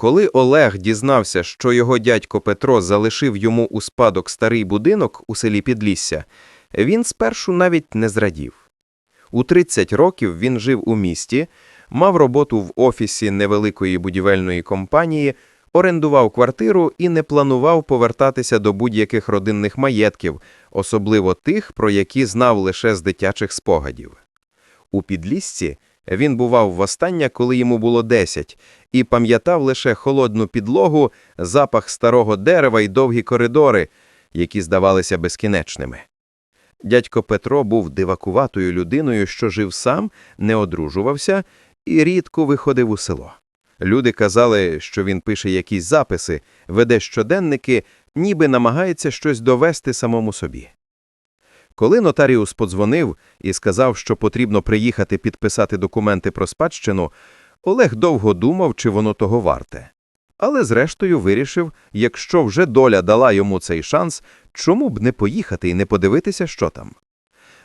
Коли Олег дізнався, що його дядько Петро залишив йому у спадок старий будинок у селі Підлісся, він спершу навіть не зрадів. У 30 років він жив у місті, мав роботу в офісі невеликої будівельної компанії, орендував квартиру і не планував повертатися до будь-яких родинних маєтків, особливо тих, про які знав лише з дитячих спогадів. У Підліссі він бував востаннє, коли йому було 10, і пам'ятав лише холодну підлогу, запах старого дерева і довгі коридори, які здавалися безкінечними. Дядько Петро був дивакуватою людиною, що жив сам, не одружувався і рідко виходив у село. Люди казали, що він пише якісь записи, веде щоденники, ніби намагається щось довести самому собі. Коли нотаріус подзвонив і сказав, що потрібно приїхати підписати документи про спадщину, Олег довго думав, чи воно того варте. Але зрештою вирішив, якщо вже доля дала йому цей шанс, чому б не поїхати і не подивитися, що там.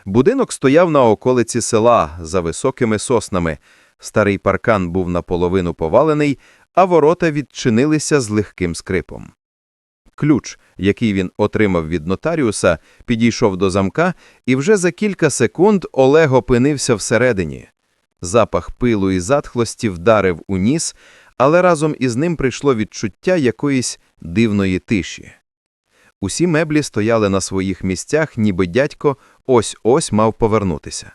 Будинок стояв на околиці села за високими соснами. Старий паркан був наполовину повалений, а ворота відчинилися з легким скрипом. Ключ, який він отримав від нотаріуса, підійшов до замка, і вже за кілька секунд Олег опинився всередині. Запах пилу і затхлості вдарив у ніс, але разом із ним прийшло відчуття якоїсь дивної тиші. Усі меблі стояли на своїх місцях, ніби дядько ось-ось мав повернутися.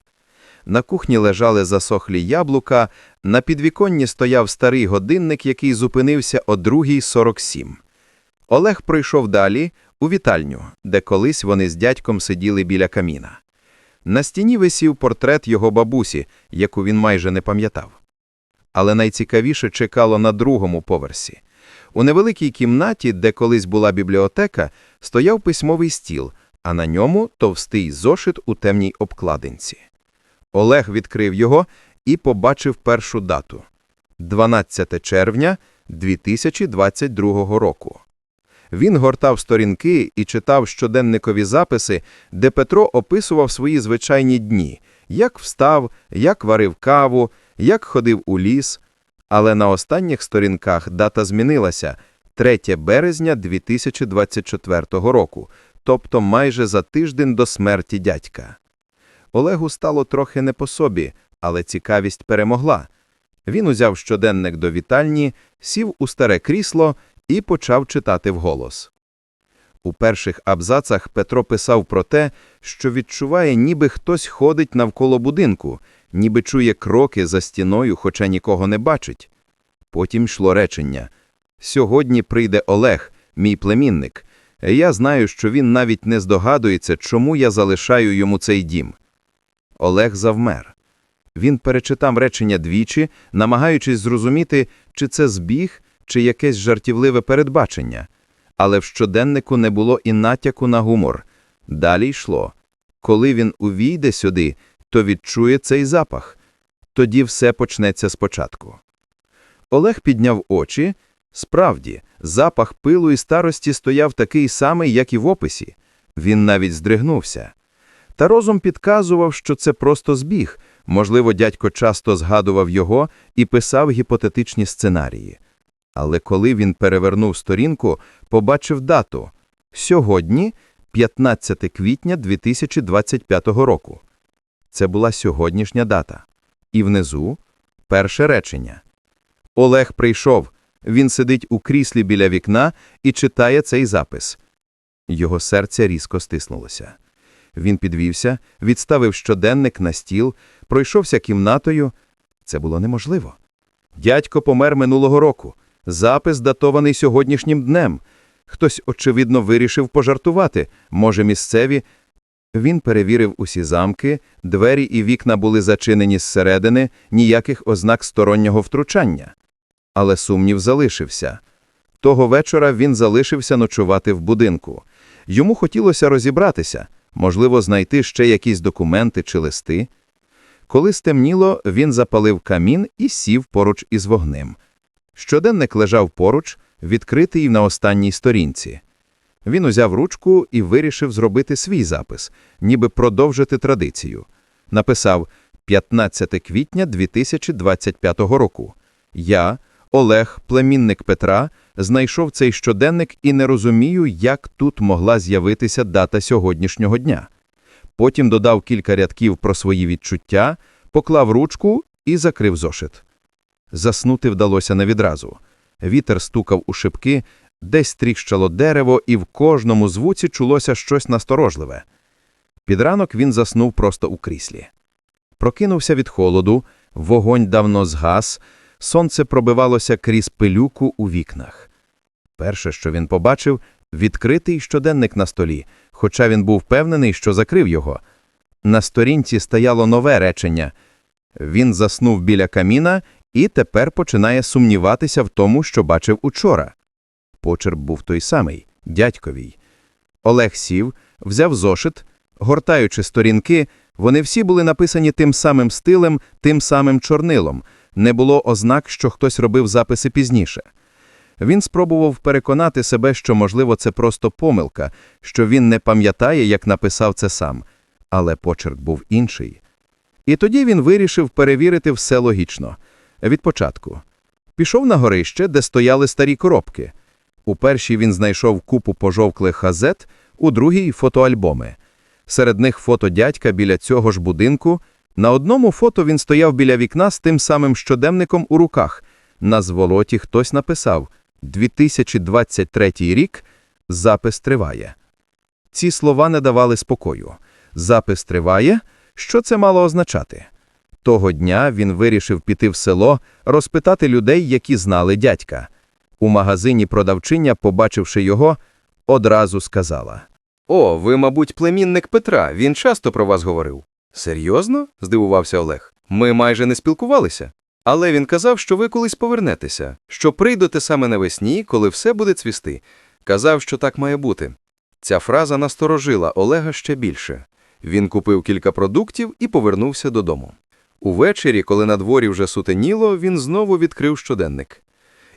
На кухні лежали засохлі яблука, на підвіконні стояв старий годинник, який зупинився о 2.47. Олег пройшов далі, у вітальню, де колись вони з дядьком сиділи біля каміна. На стіні висів портрет його бабусі, яку він майже не пам'ятав. Але найцікавіше чекало на другому поверсі. У невеликій кімнаті, де колись була бібліотека, стояв письмовий стіл, а на ньому товстий зошит у темній обкладинці. Олег відкрив його і побачив першу дату – 12 червня 2022 року. Він гортав сторінки і читав щоденникові записи, де Петро описував свої звичайні дні, як встав, як варив каву, як ходив у ліс. Але на останніх сторінках дата змінилася – 3 березня 2024 року, тобто майже за тиждень до смерті дядька. Олегу стало трохи не по собі, але цікавість перемогла. Він узяв щоденник до вітальні, сів у старе крісло і почав читати вголос. У перших абзацах Петро писав про те, що відчуває, ніби хтось ходить навколо будинку, ніби чує кроки за стіною, хоча нікого не бачить. Потім йшло речення Сьогодні прийде Олег, мій племінник. Я знаю, що він навіть не здогадується, чому я залишаю йому цей дім. Олег завмер. Він перечитав речення двічі, намагаючись зрозуміти, чи це збіг, чи якесь жартівливе передбачення. Але в щоденнику не було і натяку на гумор. Далі йшло. Коли він увійде сюди, то відчує цей запах. Тоді все почнеться спочатку. Олег підняв очі. Справді, запах пилу і старості стояв такий самий, як і в описі. Він навіть здригнувся. Та розум підказував, що це просто збіг. Можливо, дядько часто згадував його і писав гіпотетичні сценарії. Але коли він перевернув сторінку, побачив дату – сьогодні, 15 квітня 2025 року. Це була сьогоднішня дата. І внизу – перше речення. Олег прийшов. Він сидить у кріслі біля вікна і читає цей запис. Його серце різко стиснулося. Він підвівся, відставив щоденник на стіл, пройшовся кімнатою. Це було неможливо. Дядько помер минулого року. Запис датований сьогоднішнім днем. Хтось, очевидно, вирішив пожартувати. Може, місцеві. Він перевірив усі замки, двері і вікна були зачинені зсередини, ніяких ознак стороннього втручання. Але сумнів залишився. Того вечора він залишився ночувати в будинку. Йому хотілося розібратися, можливо, знайти ще якісь документи чи листи. Коли стемніло, він запалив камін і сів поруч із вогнем. Щоденник лежав поруч, відкритий на останній сторінці. Він узяв ручку і вирішив зробити свій запис, ніби продовжити традицію. Написав 15 квітня 2025 року. Я, Олег, племінник Петра, знайшов цей щоденник і не розумію, як тут могла з'явитися дата сьогоднішнього дня. Потім додав кілька рядків про свої відчуття, поклав ручку і закрив зошит. Заснути вдалося не відразу. Вітер стукав у шибки, десь тріщало дерево, і в кожному звуці чулося щось насторожливе. Під ранок він заснув просто у кріслі. Прокинувся від холоду, вогонь давно згас, сонце пробивалося крізь пилюку у вікнах. Перше, що він побачив, відкритий щоденник на столі, хоча він був впевнений, що закрив його. На сторінці стояло нове речення. Він заснув біля каміна і тепер починає сумніватися в тому, що бачив учора. Почерк був той самий, дядьковій. Олег сів, взяв зошит, гортаючи сторінки, вони всі були написані тим самим стилем, тим самим чорнилом. Не було ознак, що хтось робив записи пізніше. Він спробував переконати себе, що, можливо, це просто помилка, що він не пам'ятає, як написав це сам. Але почерк був інший. І тоді він вирішив перевірити все логічно. Від початку. Пішов на горище, де стояли старі коробки. У першій він знайшов купу пожовклих газет, у другій – фотоальбоми. Серед них фото дядька біля цього ж будинку. На одному фото він стояв біля вікна з тим самим щоденником у руках. На зволоті хтось написав «2023 рік. Запис триває». Ці слова не давали спокою. Запис триває? Що це мало означати? Того дня він вирішив піти в село, розпитати людей, які знали дядька. У магазині продавчиня, побачивши його, одразу сказала. О, ви, мабуть, племінник Петра. Він часто про вас говорив. Серйозно? здивувався Олег. Ми майже не спілкувалися. Але він казав, що ви колись повернетеся, що прийдете саме навесні, коли все буде цвісти. Казав, що так має бути. Ця фраза насторожила Олега ще більше. Він купив кілька продуктів і повернувся додому. Увечері, коли на дворі вже сутеніло, він знову відкрив щоденник.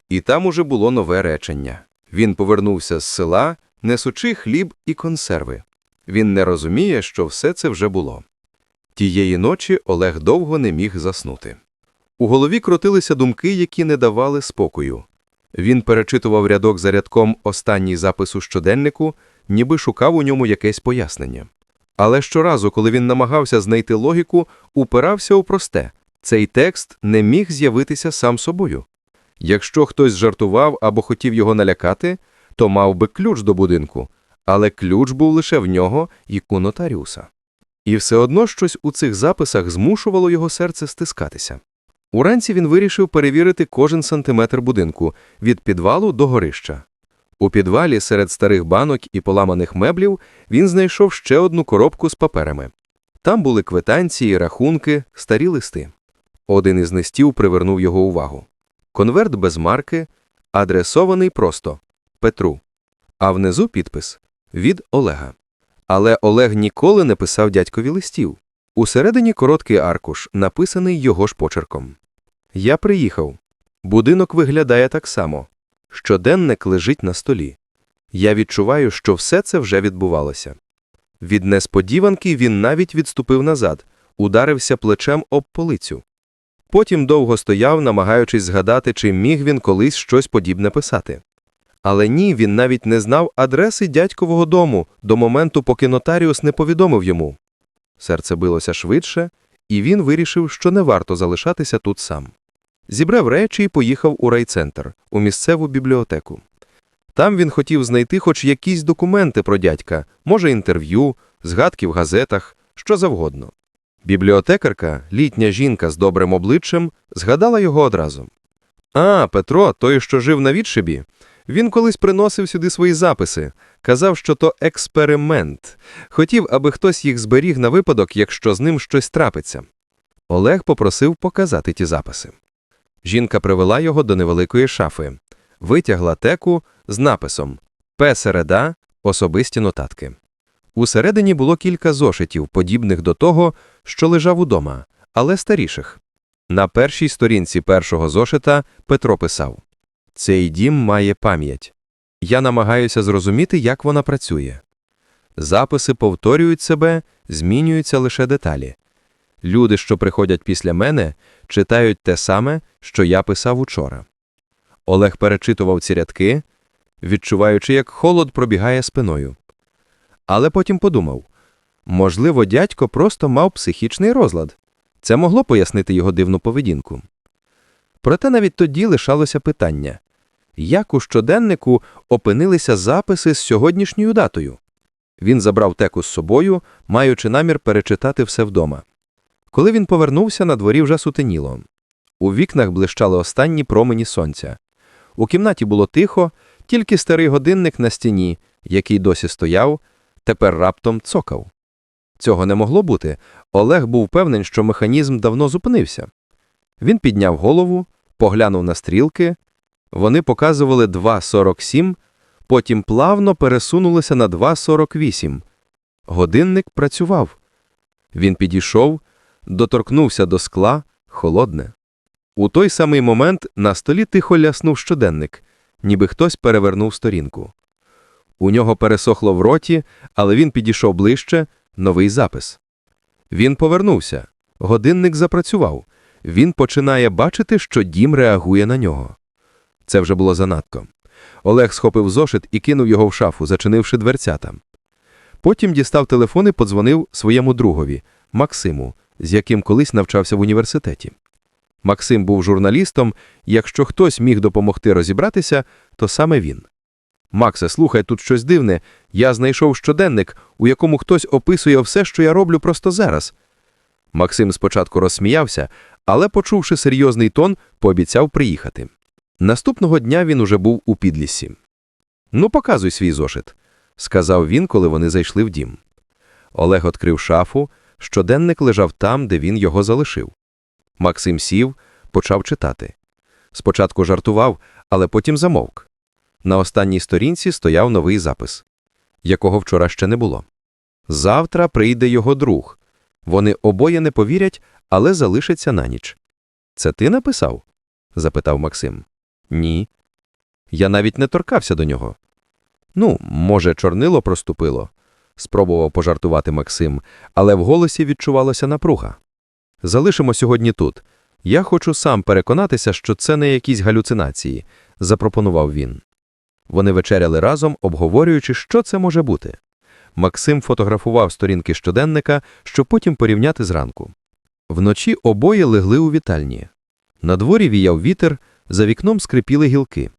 І там уже було нове речення. Він повернувся з села, несучи хліб і консерви. Він не розуміє, що все це вже було. Тієї ночі Олег довго не міг заснути. У голові крутилися думки, які не давали спокою. Він перечитував рядок за рядком останній запис у щоденнику, ніби шукав у ньому якесь пояснення. Але щоразу, коли він намагався знайти логіку, упирався у просте – цей текст не міг з'явитися сам собою. Якщо хтось жартував або хотів його налякати, то мав би ключ до будинку, але ключ був лише в нього і у нотаріуса. І все одно щось у цих записах змушувало його серце стискатися. Уранці він вирішив перевірити кожен сантиметр будинку від підвалу до горища. У підвалі серед старих банок і поламаних меблів він знайшов ще одну коробку з паперами. Там були квитанції, рахунки, старі листи. Один із листів привернув його увагу. Конверт без марки, адресований просто Петру. А внизу підпис від Олега. Але Олег ніколи не писав дядькові листів. Усередині короткий аркуш, написаний його ж почерком. Я приїхав. Будинок виглядає так само. Щоденник лежить на столі. Я відчуваю, що все це вже відбувалося. Від несподіванки він навіть відступив назад, ударився плечем об полицю. Потім довго стояв, намагаючись згадати, чи міг він колись щось подібне писати. Але ні, він навіть не знав адреси дядькового дому до моменту, поки нотаріус не повідомив йому. Серце билося швидше, і він вирішив, що не варто залишатися тут сам. Зібрав речі і поїхав у райцентр, у місцеву бібліотеку. Там він хотів знайти хоч якісь документи про дядька, може інтерв'ю, згадки в газетах, що завгодно. Бібліотекарка, літня жінка з добрим обличчям, згадала його одразу. А, Петро, той, що жив на відшибі, він колись приносив сюди свої записи, казав, що то експеримент. Хотів, аби хтось їх зберіг на випадок, якщо з ним щось трапиться. Олег попросив показати ті записи. Жінка привела його до невеликої шафи, витягла теку з написом П. Середа. Особисті нотатки. Усередині було кілька зошитів, подібних до того, що лежав удома, але старіших. На першій сторінці першого зошита Петро писав Цей дім має пам'ять. Я намагаюся зрозуміти, як вона працює. Записи повторюють себе, змінюються лише деталі. Люди, що приходять після мене, читають те саме, що я писав учора. Олег перечитував ці рядки, відчуваючи, як холод пробігає спиною. Але потім подумав, можливо, дядько просто мав психічний розлад. Це могло пояснити його дивну поведінку. Проте навіть тоді лишалося питання, як у щоденнику опинилися записи з сьогоднішньою датою? Він забрав теку з собою, маючи намір перечитати все вдома. Коли він повернувся, на дворі вже сутеніло. У вікнах блищали останні промені сонця. У кімнаті було тихо, тільки старий годинник на стіні, який досі стояв, тепер раптом цокав. Цього не могло бути. Олег був певний, що механізм давно зупинився. Він підняв голову, поглянув на стрілки. Вони показували 2.47, потім плавно пересунулися на 2.48. Годинник працював. Він підійшов, доторкнувся до скла, холодне. У той самий момент на столі тихо ляснув щоденник, ніби хтось перевернув сторінку. У нього пересохло в роті, але він підійшов ближче, новий запис. Він повернувся. Годинник запрацював. Він починає бачити, що дім реагує на нього. Це вже було занадто. Олег схопив зошит і кинув його в шафу, зачинивши дверцята. Потім дістав телефон і подзвонив своєму другові, Максиму, з яким колись навчався в університеті. Максим був журналістом, якщо хтось міг допомогти розібратися, то саме він. Максе, слухай, тут щось дивне. Я знайшов щоденник, у якому хтось описує все, що я роблю просто зараз. Максим спочатку розсміявся, але, почувши серйозний тон, пообіцяв приїхати. Наступного дня він уже був у підліссі. Ну, показуй свій зошит, сказав він, коли вони зайшли в дім. Олег відкрив шафу, щоденник лежав там, де він його залишив. Максим сів, почав читати. Спочатку жартував, але потім замовк. На останній сторінці стояв новий запис, якого вчора ще не було. Завтра прийде його друг. Вони обоє не повірять, але залишаться на ніч. Це ти написав? запитав Максим. Ні. Я навіть не торкався до нього. Ну, може, чорнило проступило, спробував пожартувати Максим, але в голосі відчувалася напруга. Залишимо сьогодні тут. Я хочу сам переконатися, що це не якісь галюцинації, запропонував він. Вони вечеряли разом, обговорюючи, що це може бути. Максим фотографував сторінки щоденника, щоб потім порівняти зранку. Вночі обоє легли у вітальні. На дворі віяв вітер, за вікном скрипіли гілки.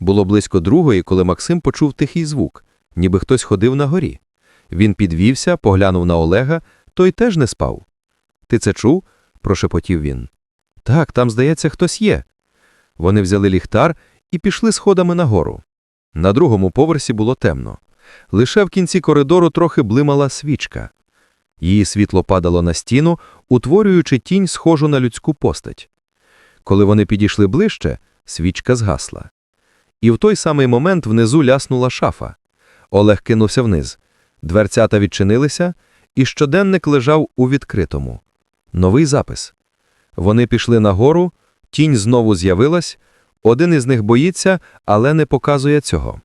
Було близько другої, коли Максим почув тихий звук, ніби хтось ходив на горі. Він підвівся, поглянув на Олега, той теж не спав. Ти це чув? прошепотів він. Так, там, здається, хтось є. Вони взяли ліхтар і пішли сходами нагору. На другому поверсі було темно. Лише в кінці коридору трохи блимала свічка. Її світло падало на стіну, утворюючи тінь, схожу на людську постать. Коли вони підійшли ближче, свічка згасла. І в той самий момент внизу ляснула шафа. Олег кинувся вниз. Дверцята відчинилися, і щоденник лежав у відкритому. Новий запис. Вони пішли нагору, тінь знову з'явилась, один із них боїться, але не показує цього.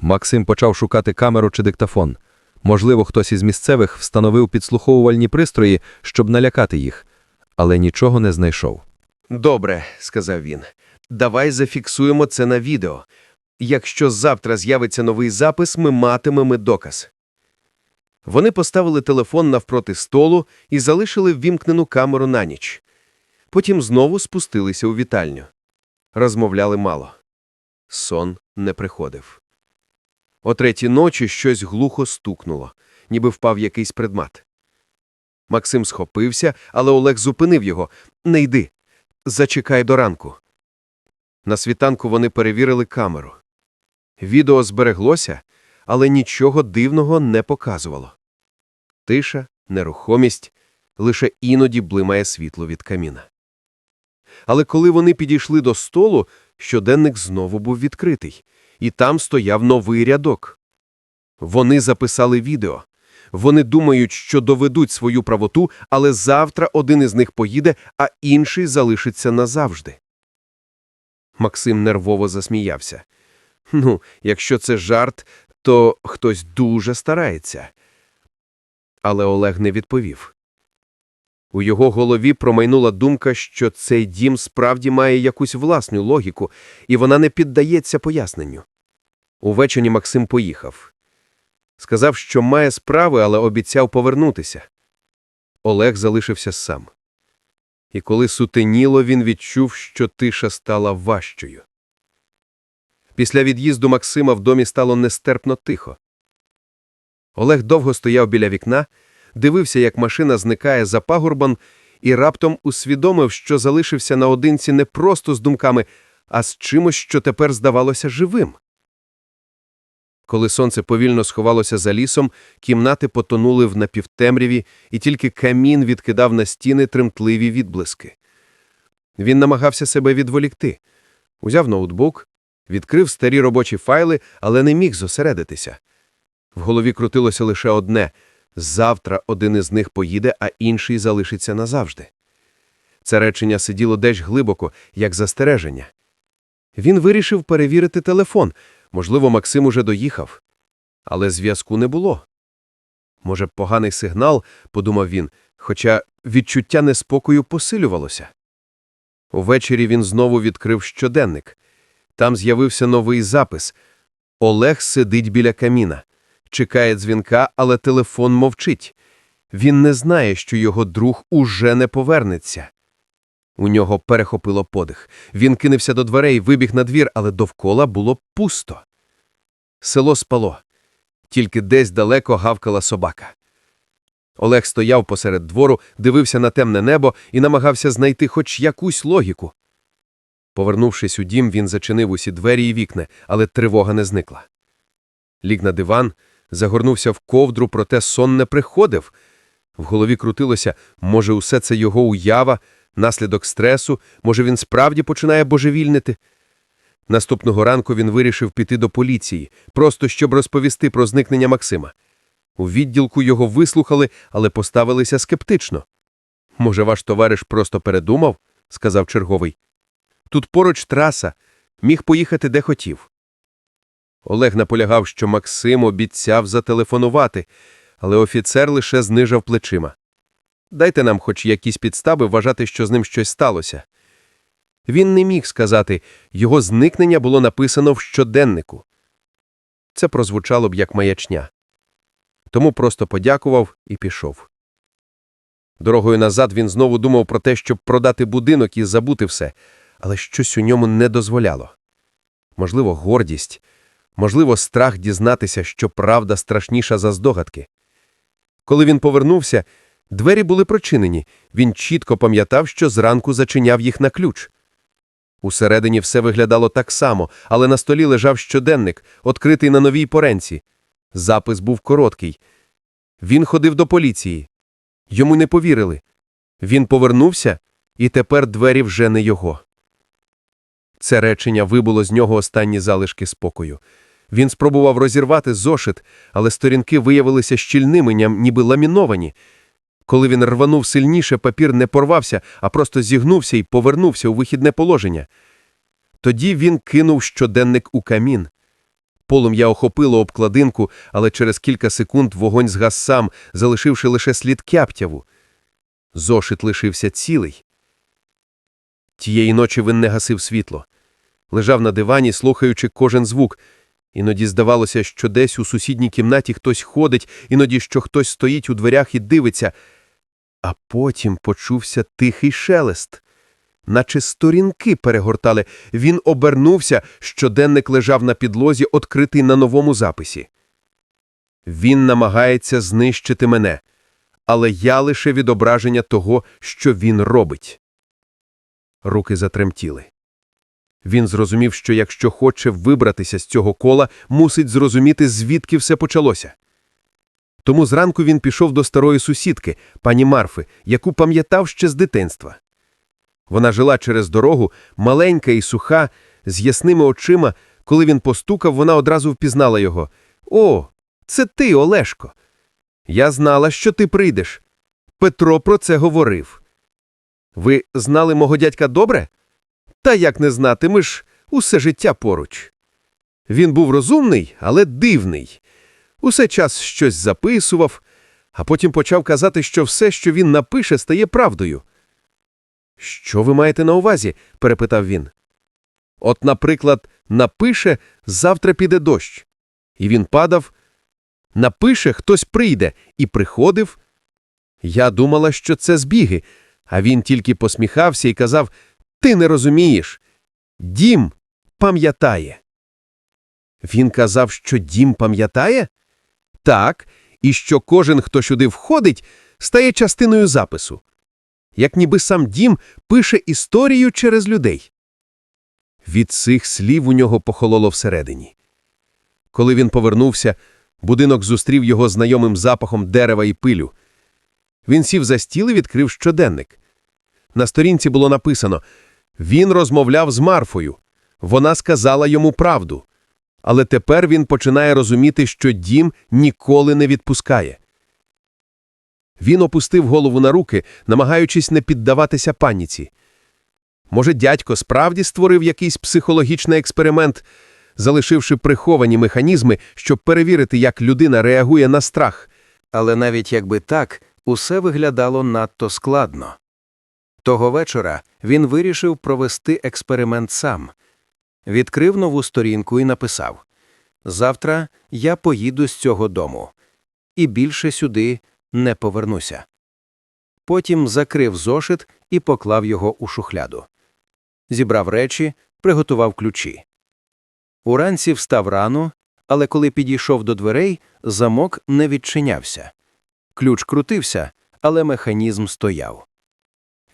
Максим почав шукати камеру чи диктофон. Можливо, хтось із місцевих встановив підслуховувальні пристрої, щоб налякати їх, але нічого не знайшов. Добре, сказав він. Давай зафіксуємо це на відео. Якщо завтра з'явиться новий запис, ми матимемо доказ. Вони поставили телефон навпроти столу і залишили ввімкнену камеру на ніч. Потім знову спустилися у вітальню. Розмовляли мало. Сон не приходив. О третій ночі щось глухо стукнуло, ніби впав якийсь предмет. Максим схопився, але Олег зупинив його. Не йди. Зачекай до ранку. На світанку вони перевірили камеру. Відео збереглося, але нічого дивного не показувало. Тиша, нерухомість, лише іноді блимає світло від каміна. Але коли вони підійшли до столу, щоденник знову був відкритий, і там стояв новий рядок. Вони записали відео. Вони думають, що доведуть свою правоту, але завтра один із них поїде, а інший залишиться назавжди. Максим нервово засміявся. Ну, якщо це жарт, то хтось дуже старається. Але Олег не відповів. У його голові промайнула думка, що цей дім справді має якусь власну логіку, і вона не піддається поясненню. Увечері Максим поїхав. Сказав, що має справи, але обіцяв повернутися. Олег залишився сам. І коли сутеніло, він відчув, що тиша стала важчою. Після від'їзду Максима в домі стало нестерпно тихо. Олег довго стояв біля вікна, дивився, як машина зникає за пагорбом, і раптом усвідомив, що залишився наодинці не просто з думками, а з чимось, що тепер здавалося живим. Коли сонце повільно сховалося за лісом, кімнати потонули в напівтемряві, і тільки камін відкидав на стіни тремтливі відблиски. Він намагався себе відволікти. Узяв ноутбук, відкрив старі робочі файли, але не міг зосередитися. В голові крутилося лише одне – завтра один із них поїде, а інший залишиться назавжди. Це речення сиділо десь глибоко, як застереження. Він вирішив перевірити телефон. Можливо, Максим уже доїхав. Але зв'язку не було. Може, поганий сигнал, подумав він, хоча відчуття неспокою посилювалося. Увечері він знову відкрив щоденник. Там з'явився новий запис. Олег сидить біля каміна. Чекає дзвінка, але телефон мовчить. Він не знає, що його друг уже не повернеться. У нього перехопило подих. Він кинувся до дверей, вибіг на двір, але довкола було пусто. Село спало. Тільки десь далеко гавкала собака. Олег стояв посеред двору, дивився на темне небо і намагався знайти хоч якусь логіку. Повернувшись у дім, він зачинив усі двері і вікна, але тривога не зникла. Ліг на диван, загорнувся в ковдру, проте сон не приходив. В голові крутилося, може, усе це його уява, наслідок стресу, може, він справді починає божевільнити. Наступного ранку він вирішив піти до поліції, просто щоб розповісти про зникнення Максима. У відділку його вислухали, але поставилися скептично. Може, ваш товариш просто передумав? сказав черговий. Тут поруч траса, міг поїхати де хотів. Олег наполягав, що Максим обіцяв зателефонувати, але офіцер лише знижав плечима. Дайте нам хоч якісь підстави вважати, що з ним щось сталося. Він не міг сказати, його зникнення було написано в щоденнику. Це прозвучало б як маячня. Тому просто подякував і пішов. Дорогою назад він знову думав про те, щоб продати будинок і забути все, але щось у ньому не дозволяло. Можливо, гордість, можливо, страх дізнатися, що правда страшніша за здогадки. Коли він повернувся, двері були прочинені, він чітко пам'ятав, що зранку зачиняв їх на ключ. Усередині все виглядало так само, але на столі лежав щоденник, відкритий на новій поренці. Запис був короткий. Він ходив до поліції. Йому не повірили. Він повернувся, і тепер двері вже не його. Це речення вибуло з нього останні залишки спокою. Він спробував розірвати зошит, але сторінки виявилися щільними, ніби ламіновані. Коли він рванув сильніше, папір не порвався, а просто зігнувся і повернувся у вихідне положення. Тоді він кинув щоденник у камін. Полум'я охопило обкладинку, але через кілька секунд вогонь згас сам, залишивши лише слід кяптяву. Зошит лишився цілий. Тієї ночі він не гасив світло. Лежав на дивані, слухаючи кожен звук. Іноді здавалося, що десь у сусідній кімнаті хтось ходить, іноді, що хтось стоїть у дверях і дивиться. А потім почувся тихий шелест. Наче сторінки перегортали. Він обернувся, щоденник лежав на підлозі, відкритий на новому записі. Він намагається знищити мене, але я лише відображення того, що він робить. Руки затремтіли. Він зрозумів, що якщо хоче вибратися з цього кола, мусить зрозуміти, звідки все почалося. Тому зранку він пішов до старої сусідки, пані Марфи, яку пам'ятав ще з дитинства. Вона жила через дорогу, маленька і суха, з ясними очима. Коли він постукав, вона одразу впізнала його. О, це ти, Олешко. Я знала, що ти прийдеш. Петро про це говорив. Ви знали мого дядька добре? Та як не знати, ми ж усе життя поруч. Він був розумний, але дивний. Усе час щось записував, а потім почав казати, що все, що він напише, стає правдою. Що ви маєте на увазі? перепитав він. От, наприклад, напише завтра піде дощ. І він падав. Напише, хтось прийде, і приходив. Я думала, що це збіги, а він тільки посміхався і казав: Ти не розумієш. Дім пам'ятає. Він казав, що дім пам'ятає? Так, і що кожен, хто сюди входить, стає частиною запису. Як ніби сам дім пише історію через людей. Від цих слів у нього похололо всередині. Коли він повернувся, будинок зустрів його знайомим запахом дерева і пилю. Він сів за стіл і відкрив щоденник. На сторінці було написано Він розмовляв з Марфою. Вона сказала йому правду. Але тепер він починає розуміти, що дім ніколи не відпускає. Він опустив голову на руки, намагаючись не піддаватися паніці. Може, дядько справді створив якийсь психологічний експеримент, залишивши приховані механізми, щоб перевірити, як людина реагує на страх. Але навіть якби так, усе виглядало надто складно. Того вечора він вирішив провести експеримент сам. Відкрив нову сторінку і написав Завтра я поїду з цього дому. І більше сюди не повернуся. Потім закрив зошит і поклав його у шухляду. Зібрав речі, приготував ключі. Уранці встав рано, але коли підійшов до дверей, замок не відчинявся. Ключ крутився, але механізм стояв.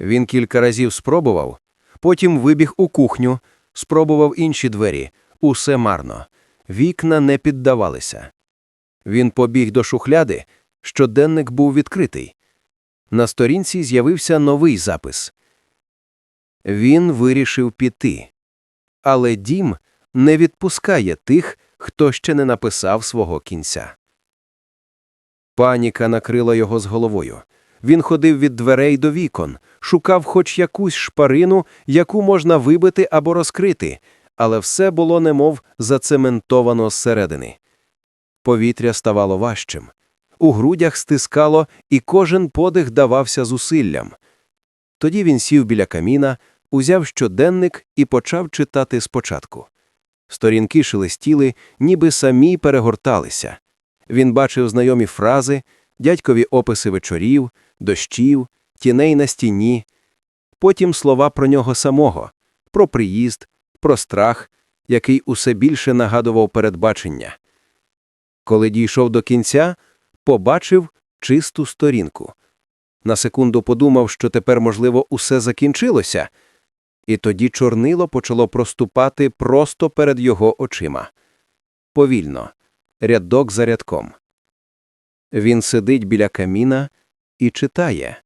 Він кілька разів спробував, потім вибіг у кухню, спробував інші двері. Усе марно. Вікна не піддавалися. Він побіг до шухляди, щоденник був відкритий. На сторінці з'явився новий запис. Він вирішив піти. Але дім не відпускає тих, хто ще не написав свого кінця. Паніка накрила його з головою. Він ходив від дверей до вікон, шукав хоч якусь шпарину, яку можна вибити або розкрити, але все було немов зацементовано зсередини. Повітря ставало важчим. У грудях стискало, і кожен подих давався зусиллям. Тоді він сів біля каміна, узяв щоденник і почав читати спочатку. Сторінки шелестіли, ніби самі перегорталися. Він бачив знайомі фрази, дядькові описи вечорів, дощів, тіней на стіні, потім слова про нього самого, про приїзд, про страх, який усе більше нагадував передбачення. Коли дійшов до кінця, побачив чисту сторінку. На секунду подумав, що тепер, можливо, усе закінчилося, і тоді чорнило почало проступати просто перед його очима. Повільно, рядок за рядком. Він сидить біля каміна і читає.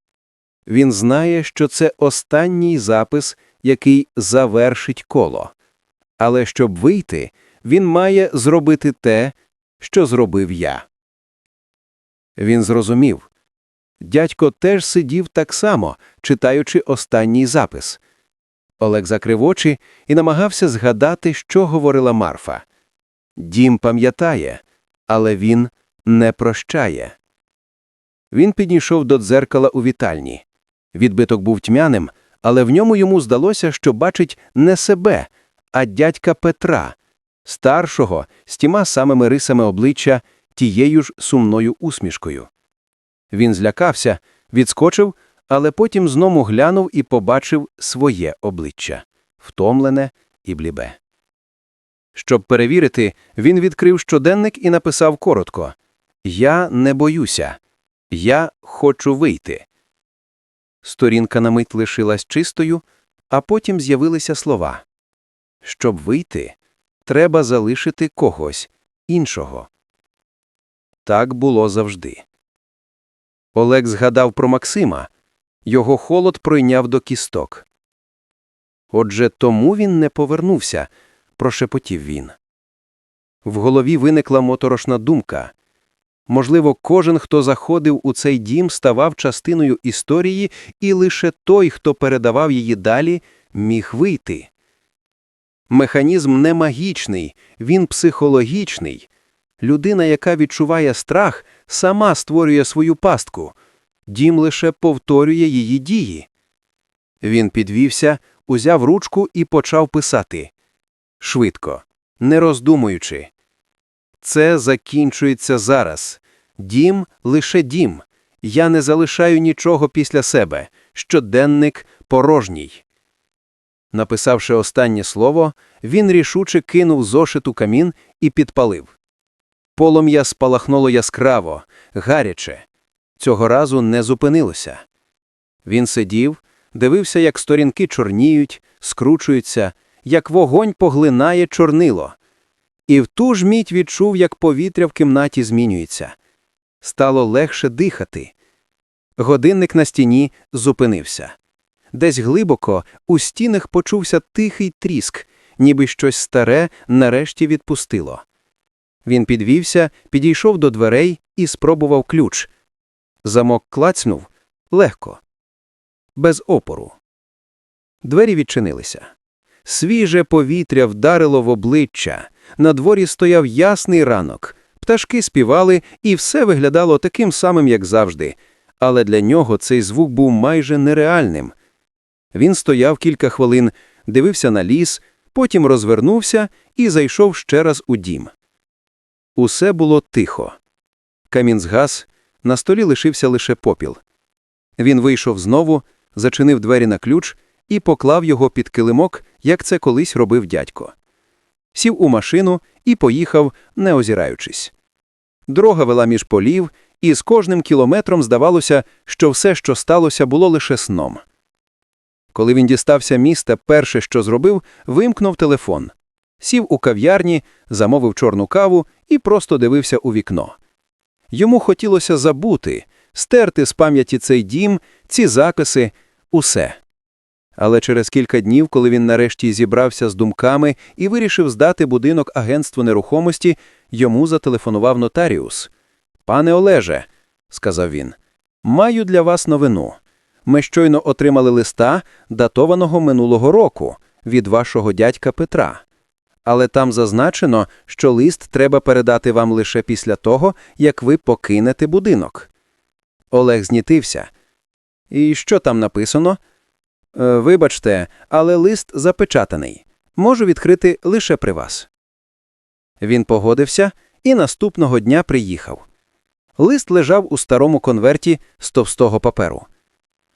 Він знає, що це останній запис, який завершить коло. Але щоб вийти, він має зробити те, що зробив я. Він зрозумів. Дядько теж сидів так само, читаючи останній запис. Олег закрив очі і намагався згадати, що говорила Марфа. Дім пам'ятає, але він не прощає. Він підійшов до дзеркала у вітальні. Відбиток був тьмяним, але в ньому йому здалося, що бачить не себе, а дядька Петра, старшого, з тіма самими рисами обличчя, тією ж сумною усмішкою. Він злякався, відскочив, але потім знову глянув і побачив своє обличчя втомлене і блібе. Щоб перевірити, він відкрив щоденник і написав коротко Я не боюся. Я хочу вийти. Сторінка на мить лишилась чистою, а потім з'явилися слова. Щоб вийти, треба залишити когось іншого. Так було завжди. Олег згадав про Максима. Його холод пройняв до кісток. Отже, тому він не повернувся, прошепотів він. В голові виникла моторошна думка. Можливо, кожен, хто заходив у цей дім, ставав частиною історії, і лише той, хто передавав її далі, міг вийти. Механізм не магічний, він психологічний. Людина, яка відчуває страх, сама створює свою пастку. Дім лише повторює її дії. Він підвівся, узяв ручку і почав писати. Швидко, не роздумуючи. Це закінчується зараз. Дім лише дім. Я не залишаю нічого після себе. Щоденник порожній. Написавши останнє слово, він рішуче кинув зошит у камін і підпалив. Полум'я спалахнуло яскраво, гаряче. Цього разу не зупинилося. Він сидів, дивився, як сторінки чорніють, скручуються, як вогонь поглинає чорнило. І в ту ж мить відчув, як повітря в кімнаті змінюється. Стало легше дихати. Годинник на стіні зупинився. Десь глибоко у стінах почувся тихий тріск, ніби щось старе нарешті відпустило. Він підвівся, підійшов до дверей і спробував ключ. Замок клацнув легко, без опору. Двері відчинилися. Свіже повітря вдарило в обличчя. На дворі стояв ясний ранок. Пташки співали, і все виглядало таким самим, як завжди. Але для нього цей звук був майже нереальним. Він стояв кілька хвилин, дивився на ліс, потім розвернувся і зайшов ще раз у дім. Усе було тихо. Камін згас, на столі лишився лише попіл. Він вийшов знову, зачинив двері на ключ і поклав його під килимок, як це колись робив дядько. Сів у машину і поїхав, не озираючись. Дорога вела між полів, і з кожним кілометром здавалося, що все, що сталося, було лише сном. Коли він дістався міста, перше, що зробив, вимкнув телефон. Сів у кав'ярні, замовив чорну каву і просто дивився у вікно. Йому хотілося забути, стерти з пам'яті цей дім, ці записи, усе. Але через кілька днів, коли він нарешті зібрався з думками і вирішив здати будинок агентству нерухомості, йому зателефонував нотаріус. Пане Олеже, сказав він, маю для вас новину. Ми щойно отримали листа, датованого минулого року, від вашого дядька Петра. Але там зазначено, що лист треба передати вам лише після того, як ви покинете будинок. Олег знітився. І що там написано? «Е, Вибачте, але лист запечатаний. Можу відкрити лише при вас. Він погодився і наступного дня приїхав. Лист лежав у старому конверті з товстого паперу.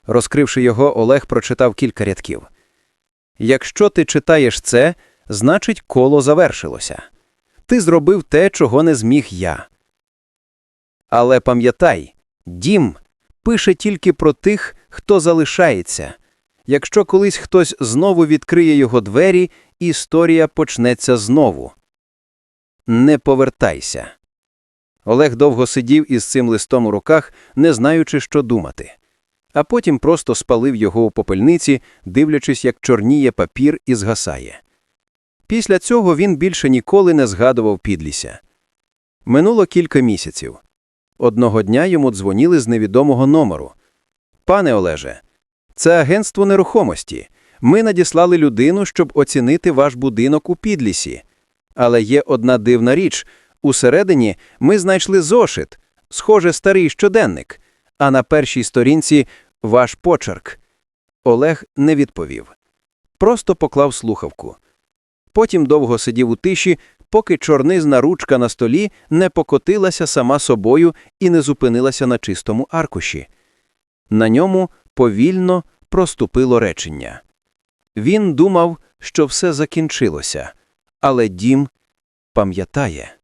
Розкривши його, Олег прочитав кілька рядків. Якщо ти читаєш це, значить коло завершилося. Ти зробив те, чого не зміг я. Але пам'ятай, дім пише тільки про тих, хто залишається. Якщо колись хтось знову відкриє його двері, історія почнеться знову. Не повертайся. Олег довго сидів із цим листом у руках, не знаючи, що думати. А потім просто спалив його у попельниці, дивлячись, як чорніє папір і згасає. Після цього він більше ніколи не згадував підліся. Минуло кілька місяців. Одного дня йому дзвонили з невідомого номеру. Пане Олеже, це агентство нерухомості. Ми надіслали людину, щоб оцінити ваш будинок у підлісі. Але є одна дивна річ. Усередині ми знайшли зошит, схоже, старий щоденник, а на першій сторінці ваш почерк. Олег не відповів. Просто поклав слухавку. Потім довго сидів у тиші, поки чорнизна ручка на столі не покотилася сама собою і не зупинилася на чистому аркуші. На ньому повільно проступило речення. Він думав, що все закінчилося, але дім пам'ятає.